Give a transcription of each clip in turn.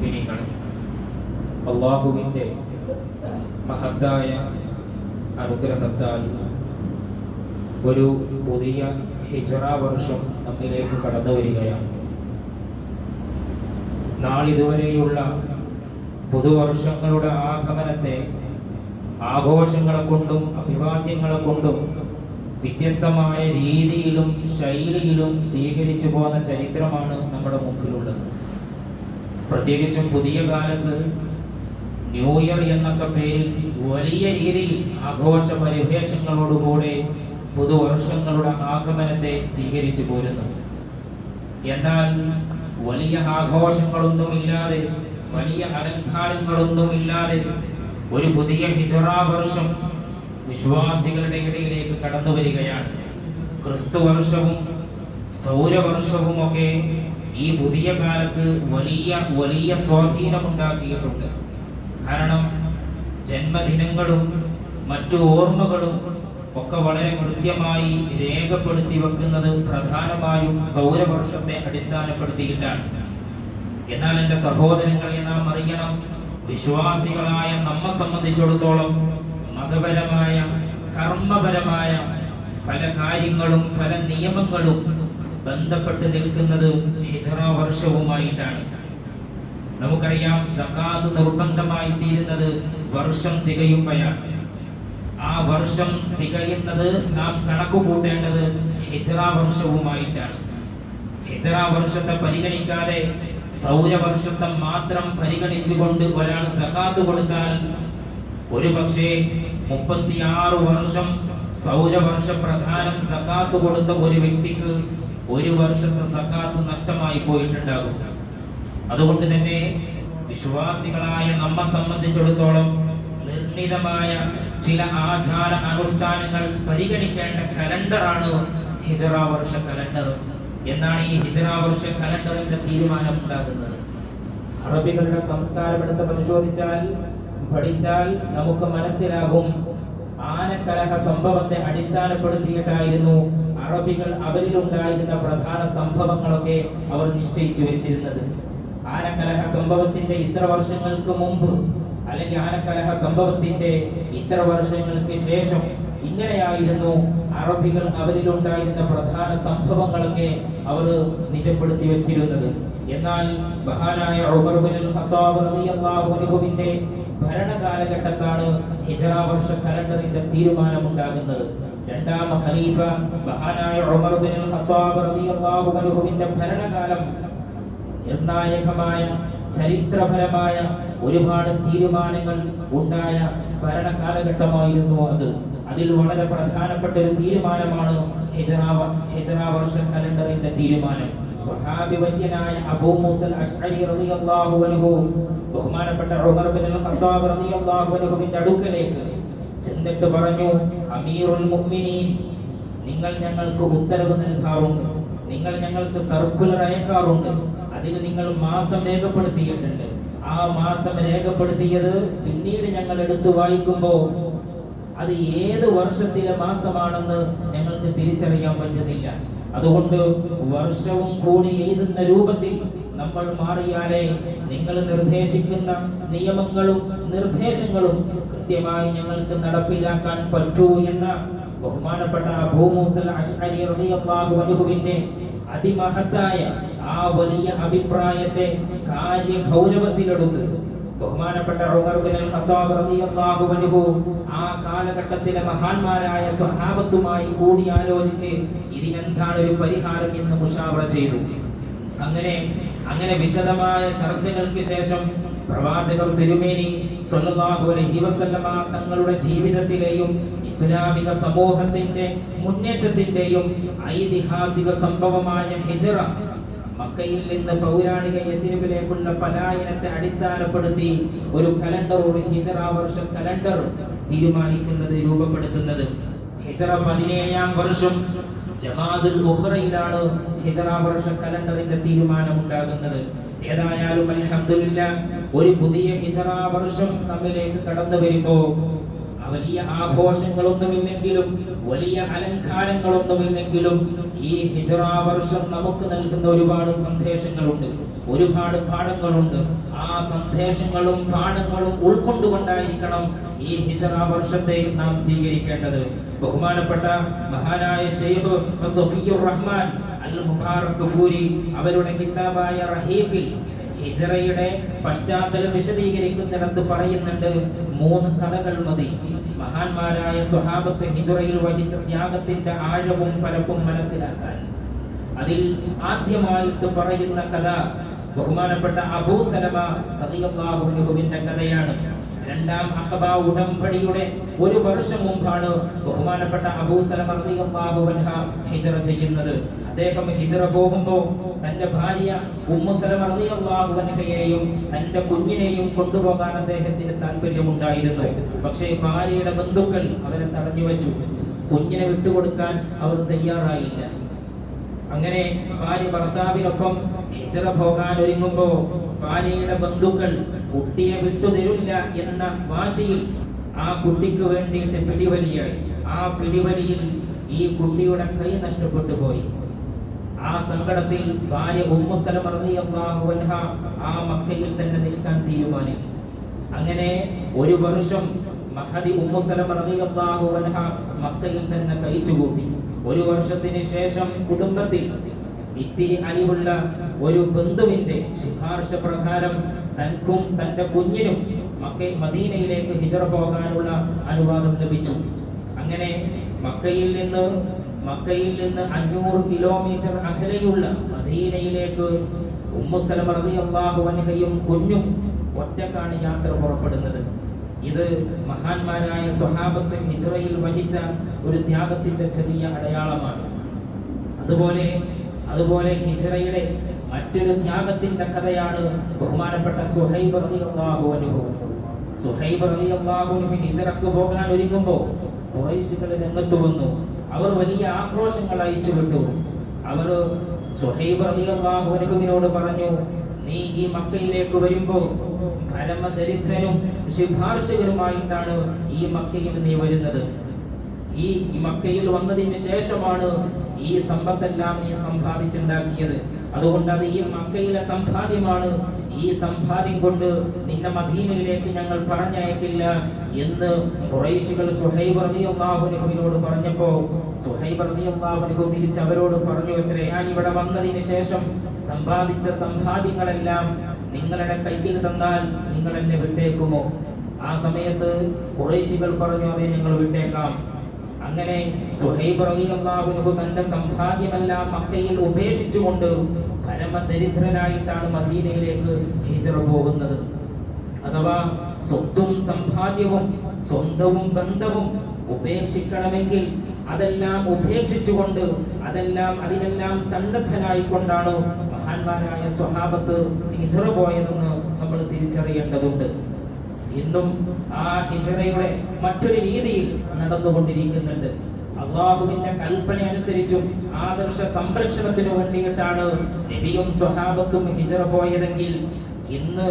മുഗ്മിനികൾ അള്ളാഹുവിന്റെ മഹത്തായ അനുഗ്രഹത്താൽ ഒരു പുതിയ ഹിജറ വർഷം നമ്മിലേക്ക് കടന്നു വരികയാണ്. നാളിതുവരെയുള്ള പുതുവർഷങ്ങളുടെ ആഗമനത്തെ ആഘോഷങ്ങളെ കൊണ്ടും അഭിവാദ്യങ്ങളെ കൊണ്ടും വ്യത്യസ്തമായ രീതിയിലും ശൈലിയിലും സ്വീകരിച്ചു പോകുന്ന ചരിത്രമാണ് നമ്മുടെ മുമ്പിലുള്ളത്. പ്രത്യേകിച്ചും പുതിയ കാലത്ത് ന്യൂ ഇയർ എന്നൊക്കെ പേരിൽ വലിയ രീതിയിൽ ആഘോഷ പരിവേഷങ്ങളോടുകൂടെ പുതുവർഷങ്ങളുടെ ആഗമനത്തെ സ്വീകരിച്ചു പോരുന്നു. എന്നാൽ വലിയ ആഘോഷങ്ങളൊന്നുമില്ലാതെ വലിയ അലങ്കാരങ്ങളൊന്നുമില്ലാതെ ഒരു പുതിയ ഹിജറ വർഷം വിശ്വാസികളുടെ ഇടയിലേക്ക് കടന്നു വരികയാണ് ക്രിസ്തു വർഷവും സൗരവർഷവും ഒക്കെ ഈ പുതിയ കാലത്ത് വലിയ വലിയ സ്വാധീനമുണ്ടാക്കിയിട്ടുണ്ട്. കാരണം ജന്മദിനങ്ങളും മറ്റു ഓർമ്മകളും ഒക്കെ വളരെ കൃത്യമായി രേഖപ്പെടുത്തി വെക്കുന്നത് പ്രധാനമായും സൗരവർഷത്തെ അടിസ്ഥാനപ്പെടുത്തിയിട്ടാണ്. എന്നാൽ എന്റെ സഹോദരങ്ങളെ നാം അറിയണം വിശ്വാസികളായ നമ്മെ സംബന്ധിച്ചിടത്തോളം മതപരമായ കർമ്മപരമായ പല കാര്യങ്ങളും പല നിയമങ്ങളും ബന്ധപ്പെട്ട് നിൽക്കുന്നത് ഹിജറ വർഷവുമായിട്ടാണ്. നമുക്കറിയാം സക്കാത്ത് നിർബന്ധമായി തീരുന്നത് വർഷം തികയുമ്പോഴാണ്. ആ വർഷം തികയുന്നത് നാം കണക്ക് കൂട്ടേണ്ടത് ഹിജറ വർഷവുമായിട്ടാണ്. ഹിജറ വർഷത്തെ പരിഗണിക്കാതെ സൗരവർഷത്തെ മാത്രം പരിഗണിച്ചുകൊണ്ട് ഒരാൾ സക്കാത്ത് കൊടുത്താൽ ഒരു പക്ഷേ മുപ്പത്തിയാറ് വർഷം സൗരവർഷ പ്രധാനം സക്കാത്ത് കൊടുത്ത ഒരു വ്യക്തിക്ക് ഒരു വർഷത്തെ സക്കാത്ത് നഷ്ടമായി പോയിട്ടുണ്ടാകും. അതുകൊണ്ട് തന്നെ വിശ്വാസികളായ നമ്മെ സംബന്ധിച്ചിടത്തോളം നിർണിതമായ ചില ആചാര അനുഷ്ഠാനങ്ങൾ പരിഗണിക്കേണ്ട കലണ്ടറാണ് ഹിജറ വർഷ കലണ്ടർ എന്നാണ് ഈ ഹിജറ വർഷ കലണ്ടറിന്റെ തീരുമാനം ഉണ്ടാകുന്നത്. അറബികളുടെ സംസ്കാരം പരിശോധിച്ചാൽ പഠിച്ചാൽ നമുക്ക് മനസ്സിലാകും. ആനക്കലഹ സംഭവത്തെ അടിസ്ഥാനപ്പെടുത്തിയിട്ടായിരുന്നു അറബികൾ അവരിലുണ്ടായിരുന്ന പ്രധാന സംഭവങ്ങളൊക്കെ അവർ നിശ്ചയിച്ചു വെച്ചിരുന്നത്. ആനക്കലഹ സംഭവത്തിന്റെ ഇത്ര വർഷങ്ങൾക്ക് മുമ്പ് അല്ലെങ്കിൽ ആനക്കലഹ സംഭവത്തിന്റെ ഇത്ര വർഷങ്ങൾക്ക് ശേഷം ഇങ്ങനെയായിരുന്നു അറബികൾ അവരിലുണ്ടായിരുന്ന പ്രധാന സംഭവങ്ങളൊക്കെ അവർ നിജപ്പെടുത്തി വെച്ചിരുന്നത്. എന്നാൽ അൻഹുവിന്റെ ഭരണകാലഘട്ടത്താണ് ഹിജറ വർഷ കലണ്ടറിന്റെ തീരുമാനമുണ്ടാകുന്നത്. രണ്ടാം ഖലീഫ മഹാനായ ഉമർ ബിൻ ഖത്താബ് റളിയല്ലാഹു അൻഹുവിന്റെ ഭരണകാലം നിർണായകമായ ചരിത്രപരമായ ഒരുപാട് തീരുമാനങ്ങൾ ഉണ്ടായ ഭരണകാലഘട്ടമായിരുന്നു അത്. അതിൽ വളരെ പ്രധാനപ്പെട്ട ഒരു തീരുമാനമാണ് വർഷ കലണ്ടറിന്റെ തീരുമാനം. സ്വഹാബി അബൂ അഷ്അരി റളിയല്ലാഹു അൻഹു ബഹുമാനപ്പെട്ട ഉമർ ഇബ്നുൽ ഖത്താബ് റളിയല്ലാഹു അൻഹുവിന്റെ അടുക്കലേക്ക് ചെന്നിട്ട് പറഞ്ഞു അമീറുൽ മുഅ്മിനീൻ നിങ്ങൾ ഞങ്ങൾക്ക് ഉത്തരവ് നൽകാറുണ്ട്. നിങ്ങൾ ഞങ്ങൾക്ക് സർക്കുലർ അയക്കാറുണ്ട്. അതിന് നിങ്ങൾ മാസം രേഖപ്പെടുത്തിയിട്ടുണ്ട്. ആ മാസം രേഖപ്പെടുത്തിയത് പിന്നീട് ഞങ്ങൾ എടുത്തു വായിക്കുമ്പോൾ അത് ഏത് വർഷത്തിലെ മാസമാണെന്ന് ഞങ്ങൾക്ക് തിരിച്ചറിയാൻ പറ്റുന്നില്ല. അതുകൊണ്ട് വർഷവും കൂടി എഴുതുന്ന രൂപത്തിൽ നമ്മൾ മാറിയാലേ നിങ്ങൾ നിർദ്ദേശിക്കുന്ന നിയമങ്ങളും നിർദ്ദേശങ്ങളും കൃത്യമായി ഞങ്ങൾക്ക് നടപ്പിലാക്കാൻ പറ്റൂ എന്ന ബഹുമാനപ്പെട്ട അബൂ മൂസൽ അഷ്അരി റളിയല്ലാഹു അൻഹുവിന്റെ അതിമഹത്തായ ആ വലിയ അഭിപ്രായത്തെ കാര്യ ഗൗരവത്തിലെടുത്ത് ബഹുമാനപ്പെട്ട ഉമർ ഖത്താബ് റളിയല്ലാഹു അൻഹു ആ കാലഘട്ടത്തിലെ മഹാന്മാരായ സ്വഹാബത്തുമായി കൂടിയാലോചിച്ച് ഇതിനെന്താണ് ഒരു പരിഹാരം എന്ന് മുഷാവറ ചെയ്തു. അങ്ങനെ അങ്ങനെ വിശദമായ ചർച്ചകൾക്ക് ശേഷം പ്രവാചകർ തിരുമേനി സ്വല്ലല്ലാഹു അലൈഹി വസല്ലമ തങ്ങളുടെ ജീവിതത്തിലെയും ഇസ്ലാമിക സമൂഹത്തിന്റെ മുന്നേറ്റത്തിന്റെയും ഐതിഹാസിക സംഭവമായ ഹിജ്റ മക്കയിൽ നിന്ന് പൗരാണിക യത്തിനുവിലേക്കുള്ള പലായനത്തെ അടിസ്ഥാനപ്പെടുത്തി ഒരു കലണ്ടർ ഒരു ഹിജറ വർഷ കലണ്ടർ തീരുമാനിക്കുന്നത് രൂപപ്പെടുത്തുന്നത്. ഹിജറ പതിനേഴാം വർഷം ജമാദുൽ ഉഖ്റയിലാണ് ഹിജറ വർഷ കലണ്ടറിന്റെ തീരുമാനം ഉണ്ടാകുന്നത്. ഏതായാലും അൽഹംദുലില്ലാ ഒരു പുതിയ ഹിജറ വർഷം നമ്മിലേക്ക് കടന്നു വരുമ്പോ വലിയ ആഘോഷങ്ങളൊന്നുമില്ലെങ്കിലും വലിയ അലങ്കാരങ്ങളൊന്നുമില്ലെങ്കിലും ഈ ഹിജറ വർഷം നമുക്ക് നൽകുന്ന ഒരുപാട് സന്ദേശങ്ങളുണ്ട്. ഒരുപാട് പാഠങ്ങളുണ്ട്. ആ സന്ദേശങ്ങളും പാഠങ്ങളും ഉൾക്കൊണ്ടുകൊണ്ടായിരിക്കണം ഈ ഹിജറ വർഷത്തെ നാം സ്വീകരിക്കേണ്ടത്. ബഹുമാനപ്പെട്ട മഹാനായ ഷെയ്ഖ് റഹ്മാൻ അൽ മുബാറക് ഫൂരി അവരുടെ കിതാബായ റഹീഖിൽ ഹിജറയുടെ പശ്ചാത്തലം വിശദീകരിക്കുന്നിടത്ത് പറയുന്നുണ്ട് മൂന്ന് കഥകൾ മതി. മഹാന്മാരായ സ്വഹാബത്ത് ഹിജറയിൽ വഹിച്ച ത്യാഗത്തിന്റെ ആഴവും പരപ്പും മനസ്സിലാക്കാൻ. അതിൽ ആദ്യമായിട്ട് പറയുന്ന കഥ ബഹുമാനപ്പെട്ട അബൂ സലമ കഥയാണ്. രണ്ടാം അഖബ ഉടമ്പടിയുടെ ഒരു വർഷം മുമ്പാണ് ബഹുമാനപ്പെട്ട അബൂ സലമ റളിയല്ലാഹു അൻഹ ഹിജറ ചെയ്യുന്നത്. അദ്ദേഹം ഹിജറ പോകുമ്പോൾ തന്റെ ഭാര്യ ഉമ്മു സലമ റളിയല്ലാഹു അൻഹയെയും തന്റെ കുഞ്ഞിനെയും കൊണ്ടുപോകാൻ അദ്ദേഹത്തിന് താല്പര്യമുണ്ടായിരുന്നു പക്ഷേ ഭാര്യയുടെ ബന്ധുക്കൾ അവരെ തടഞ്ഞു വെച്ചു. കുഞ്ഞിനെ വിട്ടുകൊടുക്കാൻ അവർ തയ്യാറായില്ല. അങ്ങനെ ഭാര്യ ഭർത്താവിനൊപ്പം ഹിജറ പോകാൻ ഒരുങ്ങുമ്പോൾ ഭാര്യയുടെ ബന്ധുക്കൾ കുട്ടിയെ വിട്ടുതരില്ല എന്ന വാശിയിൽ ആ കുട്ടിക്ക് വേണ്ടിയിട്ട് പിടിവലിയായി. ആ പിടിവലിയിൽ ഈ കുട്ടിയുടെ കൈ നഷ്ടപ്പെട്ടു പോയി. ആ സങ്കടത്തിൽ ഭാര്യ ഉമ്മുസലം അൻഹ ആ മക്കയിൽ തന്നെ നിൽക്കാൻ തീരുമാനിച്ചു. അങ്ങനെ ഒരു വർഷം മഹദി ഉമ്മുസലം അൻഹ മക്കയിൽ തന്നെ കഴിച്ചുകൂട്ടി ഒരു വർഷത്തിന് ശേഷം കുടുംബത്തിൽ ഇത്തിരി അറിവുള്ള ഒരു ബന്ധുവിന്റെ ശുപാർശ പ്രകാരം തനിക്കും തന്റെ കുഞ്ഞിനും മക്ക മദീനയിലേക്ക് ഹിജറ പോകാനുള്ള അനുവാദം ലഭിച്ചു. അങ്ങനെ മക്കയിൽ നിന്ന് മക്കയിൽ നിന്ന് അഞ്ഞൂറ് കിലോമീറ്റർ അകലെയുള്ള മദീനയിലേക്ക് ഉമ്മുസലം റളിയല്ലാഹു അൻഹയും കുഞ്ഞും ഒറ്റക്കാണ് യാത്ര പുറപ്പെടുന്നത്. ഇത് മഹാന്മാരായ സ്വഹാബത്തെ ഹിജ്റയിൽ വഹിച്ച ഒരു ത്യാഗത്തിന്റെ ചെറിയ അടയാളമാണ്. അതുപോലെ അതുപോലെ ഹിജ്റയുടെ മറ്റൊരു ത്യാഗത്തിന്റെ കഥയാണ് ബഹുമാനപ്പെട്ട സുഹൈബ് റളിയല്ലാഹു അൻഹു. സുഹൈബ് റളിയല്ലാഹു അൻഹു ഹിജ്റക്ക് പോകാൻ ഒരുങ്ങുമ്പോൾ കുറേശുകൾ രംഗത്ത് വന്നു അവർ വലിയ ആക്രോശങ്ങൾ അയച്ചു വിട്ടു. അവർ സുഹൈബ് അൻഹുവിനോട് പറഞ്ഞു നീ ഈ മക്കയിലേക്ക് വരുമ്പോൾ പരമദരിദ്രനും ശുപാർശകരുമായിട്ടാണ് ഈ മക്കയിൽ നീ വരുന്നത്. ഈ മക്കയിൽ വന്നതിന് ശേഷമാണ് ഈ സമ്പത്തെല്ലാം നീ സമ്പാദിച്ചുണ്ടാക്കിയത്. അതുകൊണ്ട് അത് ഈ മക്കയിലെ സമ്പാദ്യമാണ് ഈ സമ്പാദ്യം കൊണ്ട് നിന്നെ മദീനയിലേക്ക് ഞങ്ങൾ പറഞ്ഞയക്കില്ല എന്ന് ഖുറൈശികൾ സുഹൈബ് റളിയല്ലാഹു അൻഹുവിനോട് പറഞ്ഞപ്പോൾ സുഹൈബ് റളിയല്ലാഹു അൻഹു തിരിച്ച് അവരോട് പറഞ്ഞു എത്രേ ഞാൻ ഇവിടെ വന്നതിന് ശേഷം സമ്പാദിച്ച സമ്പാദ്യങ്ങളെല്ലാം നിങ്ങളുടെ കയ്യിൽ തന്നാൽ നിങ്ങൾ എന്നെ വിട്ടേക്കുമോ? ആ സമയത്ത് ഖുറൈശികൾ പറഞ്ഞു അതെ ഞങ്ങൾ വിട്ടേക്കാം. അങ്ങനെ സുഹൈബ് തന്റെ സമ്പാദ്യമെല്ലാം മക്കയിൽ ഉപേക്ഷിച്ചുകൊണ്ട് പരമദരിദ്രനായിട്ടാണ് മദീനയിലേക്ക് ഹിജറ പോകുന്നത്. അഥവാ സ്വത്തും സമ്പാദ്യവും സ്വന്തവും ബന്ധവും ഉപേക്ഷിക്കണമെങ്കിൽ അതെല്ലാം ഉപേക്ഷിച്ചുകൊണ്ട് അതെല്ലാം അതിനെല്ലാം സന്നദ്ധനായിക്കൊണ്ടാണ് മഹാന്മാരായ സ്വഹാബത്ത് ഹിജറ പോയതെന്ന് നമ്മൾ തിരിച്ചറിയേണ്ടതുണ്ട്. ഇന്നും ആ ഹിജറയുടെ മറ്റൊരു രീതിയിൽ നടന്നുകൊണ്ടിരിക്കുന്നുണ്ട്. അള്ളാഹുവിന്റെ കൽപ്പന അനുസരിച്ചും ആദർശ സംരക്ഷണത്തിനു വേണ്ടിയിട്ടാണ് നബിയും സ്വഹാബത്തും ഹിജറ പോയതെങ്കിൽ ഇന്ന്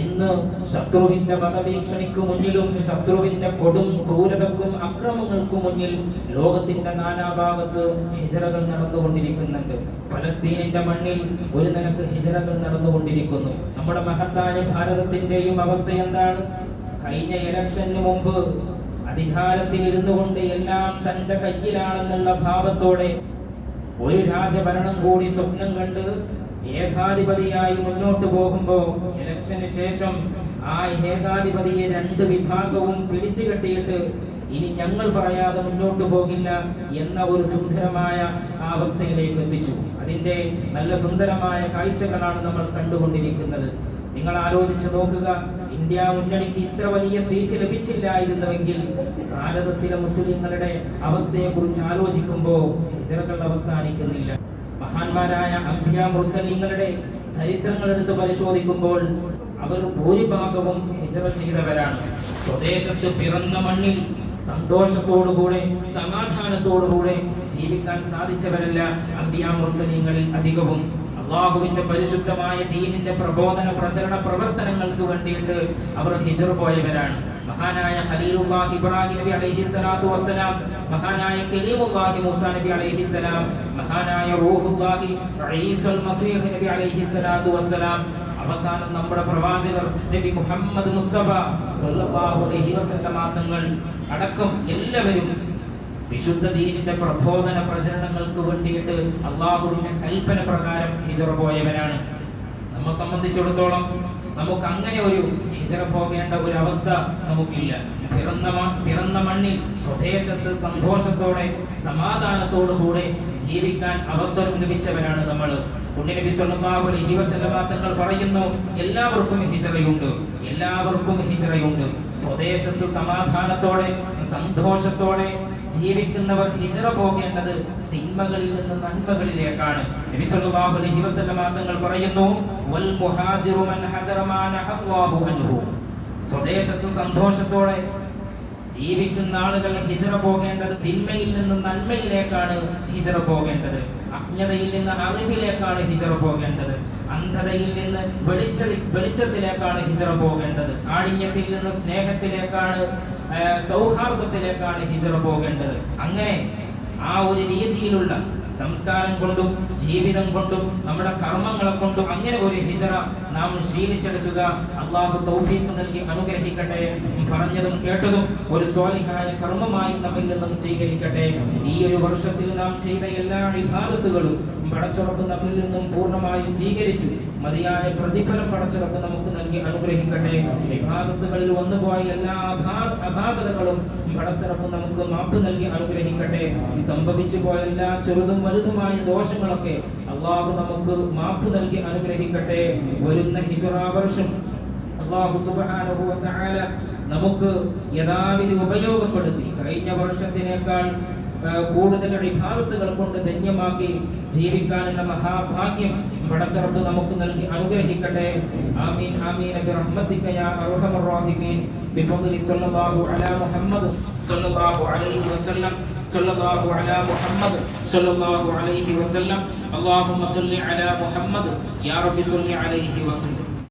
ഇന്ന് ശത്രുവിന്റെ വധഭീഷണിക്ക് മുന്നിലും ശത്രുവിന്റെ കൊടും ക്രൂരതക്കും അക്രമങ്ങൾക്കും മുന്നിൽ ലോകത്തിന്റെ നാനാഭാഗത്ത് ഹിജറകൾ നടന്നുകൊണ്ടിരിക്കുന്നുണ്ട്. ഫലസ്തീനിന്റെ മണ്ണിൽ ഒരു നിലയ്ക്ക് ഹിജറകൾ നടന്നുകൊണ്ടിരിക്കുന്നു. നമ്മുടെ മഹത്തായ ഭാരതത്തിന്റെയും അവസ്ഥ എന്താണ്? കഴിഞ്ഞ ഇലക്ഷന് മുമ്പ് അധികാരത്തിൽ ഇരുന്നു കൊണ്ട് എല്ലാം തന്റെ കയ്യിലാണെന്നുള്ള ഭാവത്തോടെ ഒരു രാജഭരണം കൂടി സ്വപ്നം കണ്ട് ഏകാധിപതിയായി മുന്നോട്ട് പോകുമ്പോൾ ഇലക്ഷന് ശേഷം ആ ഏകാധിപതിയെ രണ്ട് വിഭാഗവും പിടിച്ചു കെട്ടിയിട്ട് ഇനി ഞങ്ങൾ പറയാതെ മുന്നോട്ട് പോകില്ല എന്ന ഒരു സുന്ദരമായ അവസ്ഥയിലേക്ക് എത്തിച്ചു. അതിന്റെ നല്ല സുന്ദരമായ കാഴ്ചകളാണ് നമ്മൾ കണ്ടുകൊണ്ടിരിക്കുന്നത്. നിങ്ങൾ ആലോചിച്ച് നോക്കുക ഇന്ത്യ മുന്നണിക്ക് ഇത്ര വലിയ സീറ്റ് ലഭിച്ചില്ലായിരുന്നുവെങ്കിൽ ഭാരതത്തിലെ മുസ്ലിങ്ങളുടെ അവസ്ഥയെക്കുറിച്ച് ആലോചിക്കുമ്പോൾ ഹിജറകൾ അവസാനിക്കുന്നില്ല. മഹാന്മാരായ അംബിയ മുർസലീങ്ങളുടെ ചരിത്രങ്ങൾ എടുത്ത് പരിശോധിക്കുമ്പോൾ അവർ ഭൂരിഭാഗവും ഹിജറ ചെയ്തവരാണ്. സ്വദേശത്ത് പിറന്ന മണ്ണിൽ സന്തോഷത്തോടുകൂടെ സമാധാനത്തോടുകൂടെ ജീവിക്കാൻ സാധിച്ചവരല്ല അംബിയ മുർസലീങ്ങളിൽ അധികവും. അള്ളാഹുവിന്റെ പരിശുദ്ധമായ ദീനിന്റെ പ്രബോധന പ്രചരണ പ്രവർത്തനങ്ങൾക്ക് വേണ്ടിയിട്ട് അവർ ഹിജർ പോയവരാണ്. മഹാനായ ഖലീലുല്ലാഹി ഇബ്രാഹിം നബി അലൈഹി സ്വലാത്തു വസ്സലാം മഹാനായ കലീമുല്ലാഹി മൂസ നബി അലൈഹി സലാം മഹാനായ റൂഹുല്ലാഹി ഈസൽ മസീഹ് നബി അലൈഹി സ്വലാത്തു വസ്സലാം അവസാനം നമ്മുടെ പ്രവാചകർ നബി മുഹമ്മദ് മുസ്തഫ സല്ലല്ലാഹു അലൈഹി വസല്ലമ തങ്ങൾ അടക്കം എല്ലാവരും വിശുദ്ധ ദീനിന്റെ പ്രബോധന പ്രചരണങ്ങൾക്ക് വേണ്ടിയിട്ട് അള്ളാഹുവിന്റെ കൽപ്പന പ്രകാരം ഹിജറ പോയവരാണ്. നമ്മെ സംബന്ധിച്ചിടത്തോളം നമുക്ക് അങ്ങനെ ഒരു ഹിജറ പോകേണ്ട ഒരു അവസ്ഥ നമുക്കില്ല. പിറന്ന പിറന്ന മണ്ണിൽ സ്വദേശത്ത് സന്തോഷത്തോടെ സമാധാനത്തോടു കൂടെ ജീവിക്കാൻ അവസരം ലഭിച്ചവരാണ് നമ്മൾ. ഉണ്ണിനബി സല്ലല്ലാഹു അലൈഹി തങ്ങൾ പറയുന്നു എല്ലാവർക്കും ഹിജറയുണ്ട് എല്ലാവർക്കും ഹിജറയുണ്ട്. സ്വദേശത്ത് സമാധാനത്തോടെ സന്തോഷത്തോടെ ജീവിക്കുന്നവർ ഹിജറ പോകേണ്ടത് തിന്മകളിൽ നിന്ന് നന്മകളിലേക്കാണ്. നബി സല്ലല്ലാഹു അലൈഹി വസല്ലമ തങ്ങൾ പറയുന്നു വൽ മുഹാജിറു മൻ ഹജറ അൻഹു. സ്വദേശത്ത് സന്തോഷത്തോടെ ജീവിക്കുന്ന ആളുകൾ ഹിജറ പോകേണ്ടത് തിന്മയിൽ നിന്ന് നന്മയിലേക്കാണ് ഹിജറ പോകേണ്ടത്. അജ്ഞതയിൽ നിന്ന് അറിവിലേക്കാണ് ഹിജറ പോകേണ്ടത്. അന്ധതയിൽ നിന്ന് വെളിച്ച വെളിച്ചത്തിലേക്കാണ് ഹിജറ പോകേണ്ടത്. ആടിഞ്ഞത്തിൽ നിന്ന് സ്നേഹത്തിലേക്കാണ് സൗഹാർദ്ദത്തിലേക്കാണ് ഹിജറ പോകേണ്ടത്. അങ്ങനെ ആ ഒരു രീതിയിലുള്ള സംസ്കാരം കൊണ്ടും ജീവിതം കൊണ്ടും നമ്മുടെ കർമ്മങ്ങളെ കൊണ്ടും അങ്ങനെ ഒരു ഹിജറ നാം ശീലിച്ചെടുക്കുക. അള്ളാഹു തൗഫീഖ് നൽകി അനുഗ്രഹിക്കട്ടെ. പറഞ്ഞതും കേട്ടതും ഒരു സ്വാലിഹായ കർമ്മമായി നമ്മിൽ നിന്നും സ്വീകരിക്കട്ടെ. ഈ ഒരു വർഷത്തിൽ നാം ചെയ്ത എല്ലാ വിഭാഗത്തുകളും പടച്ചുറപ്പ് നമ്മിൽ നിന്നും പൂർണമായി സ്വീകരിച്ചു മതിയായ പ്രതിഫലം പടച്ചുറപ്പ് നമുക്ക് നൽകി അനുഗ്രഹിക്കട്ടെ. വിഭാഗത്തുകളിൽ വന്നുപോയ എല്ലാ അപാകതകളും പടച്ചുറപ്പ് നമുക്ക് മാപ്പ് നൽകി അനുഗ്രഹിക്കട്ടെ. സംഭവിച്ചു പോയ എല്ലാ ചെറുതും വലുതുമായ ദോഷങ്ങളൊക്കെ അള്ളാഹു നമുക്ക് മാപ്പ് നൽകി അനുഗ്രഹിക്കട്ടെ. വരുന്ന ഹിജുറാവർഷം നമുക്ക് യഥാവിധി ഉപയോഗപ്പെടുത്തി. കഴിഞ്ഞ വർഷത്തിനേക്കാൾ കൂടുതൽ വിഭാഗത്തുകൾ കൊണ്ട് ധന്യമാക്കി ജീവിക്കാനുള്ള മഹാഭാഗ്യം പടച്ചറപ്പ് നമുക്ക് നൽകി അനുഗ്രഹിക്കട്ടെ ആമീൻ ആമീൻ ബിറഹ്മതിക യാ അർഹമർ റഹീമീൻ ബിഫദ്ലി സ്വല്ലല്ലാഹു അലാ മുഹമ്മദ് സ്വല്ലല്ലാഹു അലൈഹി വസല്ലം സ്വല്ലല്ലാഹു അലാ മുഹമ്മദ് സ്വല്ലല്ലാഹു അലൈഹി വസല്ലം اللهم صل على محمد يا رب صل عليه وسلم